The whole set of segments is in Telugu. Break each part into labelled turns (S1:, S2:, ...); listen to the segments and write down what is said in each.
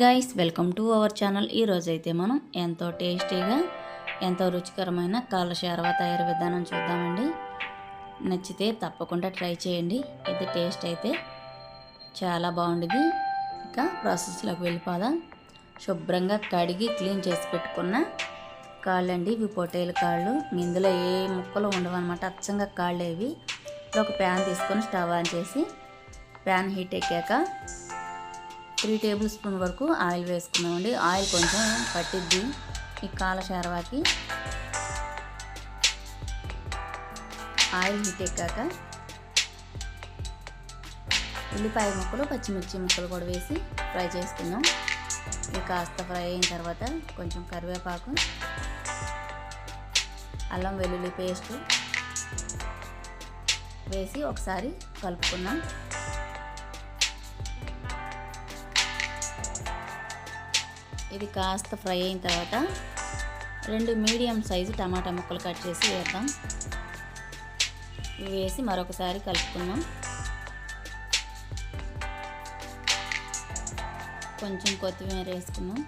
S1: Guys welcome to our channel ఈరోజు అయితే మనం ఎంతో టేస్టీగా ఎంతో రుచికరమైన కాళ్ళ షార్వా తయారు విధానం చూద్దామండి. నచ్చితే తప్పకుండా ట్రై చేయండి. ఇది టేస్ట్ అయితే చాలా బాగుండేది ఇంకా ప్రాసెస్లోకి వెళ్ళిపోదాం. శుభ్రంగా కడిగి క్లీన్ చేసి పెట్టుకున్న కాళ్ళు అండి ఇవి పొట్టేలు కాళ్ళు. ఇందులో ఏ ముక్కలు ఉండవన్నమాట అచ్చంగా కాళ్ళు ఇవి ఒక ప్యాన్ తీసుకొని స్టవ్ ఆన్ చేసి ప్యాన్ హీట్ ఎక్కాక త్రీ టేబుల్ స్పూన్ వరకు ఆయిల్ వేసుకున్నామండి ఆయిల్ కొంచెం పట్టిద్ది ఈ కాల శారవాకి ఆయిల్ హీట్ ఎక్కాక ఉల్లిపాయ ముక్కలు పచ్చిమిర్చి ముక్కలు కూడా వేసి ఫ్రై చేసుకుందాం. ఇవి కాస్త ఫ్రై అయిన తర్వాత కొంచెం కరివేపాకు అల్లం వెల్లుల్లి పేస్ట్ వేసి ఒకసారి కలుపుకున్నాం ఇది కాస్త ఫ్రై అయిన తర్వాత రెండు మీడియం సైజు టమాటా ముక్కలు కట్ చేసి వేద్దాం. ఇవి వేసి మరొకసారి కలుపుకుందాం. కొంచెం కొత్తిమీర వేసుకున్నాం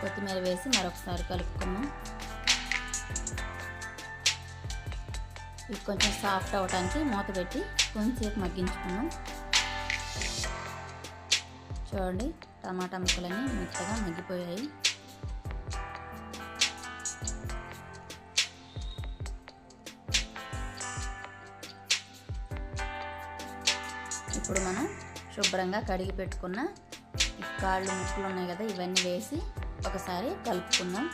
S1: కొత్తిమీర వేసి మరొకసారి కలుపుకున్నాం ఇది కొంచెం సాఫ్ట్ అవడానికి మూత పెట్టి కొంచెంసేపు మగ్గించుకున్నాం చూడండి. టమాటా ముక్కలన్నీ మెత్తగా మగ్గిపోయాయి. ఇప్పుడు మనం శుభ్రంగా కడిగి పెట్టుకున్న కాళ్ళు ముక్కలు ఉన్నాయి కదా ఇవన్నీ వేసి ఒకసారి కలుపుకుందాం.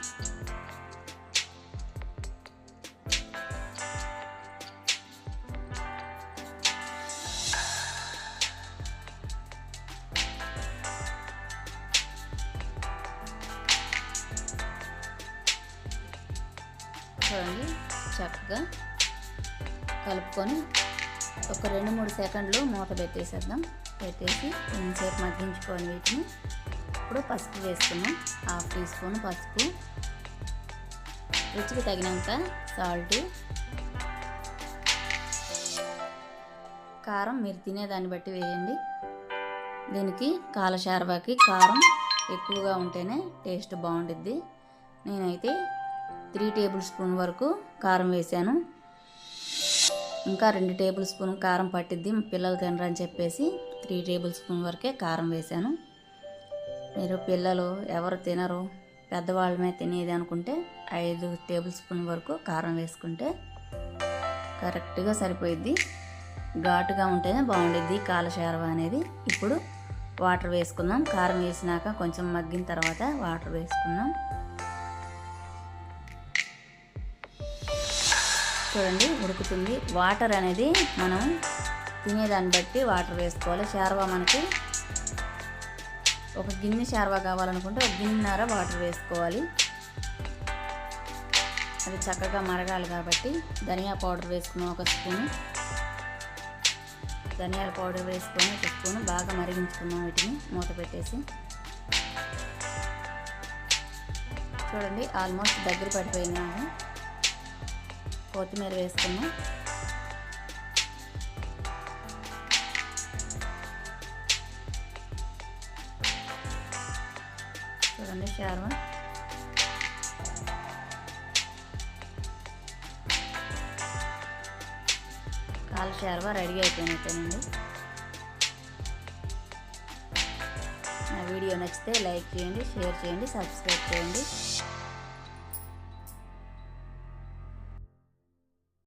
S1: చూడండి. చక్కగా కలుపుకొని ఒక రెండు మూడు సెకండ్లు మూత పెట్టేసేద్దాం. పెట్టేసి కొంచెంసేపు మగ్గించుకోండి వీటిని. ఇప్పుడు పసుపు వేసుకున్నాం. హాఫ్ టీ స్పూన్ పసుపు. రుచికి తగినంత సాల్ట్. కారం మీరు తినేదాన్ని బట్టి వేయండి. దీనికి కాలశారవాకి కారం ఎక్కువగా ఉంటేనే టేస్ట్ బాగుంటుంది నేనైతే త్రీ టేబుల్ స్పూన్ వరకు కారం వేసాను. ఇంకా రెండు టేబుల్ స్పూన్ కారం పట్టిద్ది పిల్లలు తినరని చెప్పేసి త్రీ టేబుల్ స్పూన్ వరకే కారం వేసాను. మీరు పిల్లలు ఎవరు తినరు పెద్దవాళ్ళమే తినేది అనుకుంటే ఐదు టేబుల్ స్పూన్ వరకు కారం వేసుకుంటే కరెక్ట్గా సరిపోయిద్ది. ఘాటుగా ఉంటేనే బాగుండేది కాలశారవ అనేది ఇప్పుడు వాటర్ వేసుకుందాం. కారం వేసినాక కొంచెం మగ్గిన తర్వాత వాటర్ వేసుకుందాం. చూడండి ఉడుకుతుంది. వాటర్ అనేది మనం తినేదాన్ని బట్టి వాటర్ వేసుకోవాలి. శార్వా మనకి ఒక గిన్నె శార్వా కావాలనుకుంటే ఒక గిన్నెర వాటర్ వేసుకోవాలి. అది చక్కగా మరగాలి కాబట్టి ధనియా పౌడర్ వేసుకుని ఒక స్పూన్. ధనియాల పౌడర్ వేసుకొని ఒక స్పూన్ బాగా మరిగించుకున్నాం వీటిని మూత పెట్టేసి. చూడండి ఆల్మోస్ట్ దగ్గర పడిపోయినాము కొత్తిమీర వేసుకున్నాం. చూడండి షార్వా. Call షార్వా ready అయిపోయినట్టేనండి. నా వీడియో నచ్చితే లైక్ చేయండి షేర్ చేయండి సబ్స్క్రైబ్ చేయండి.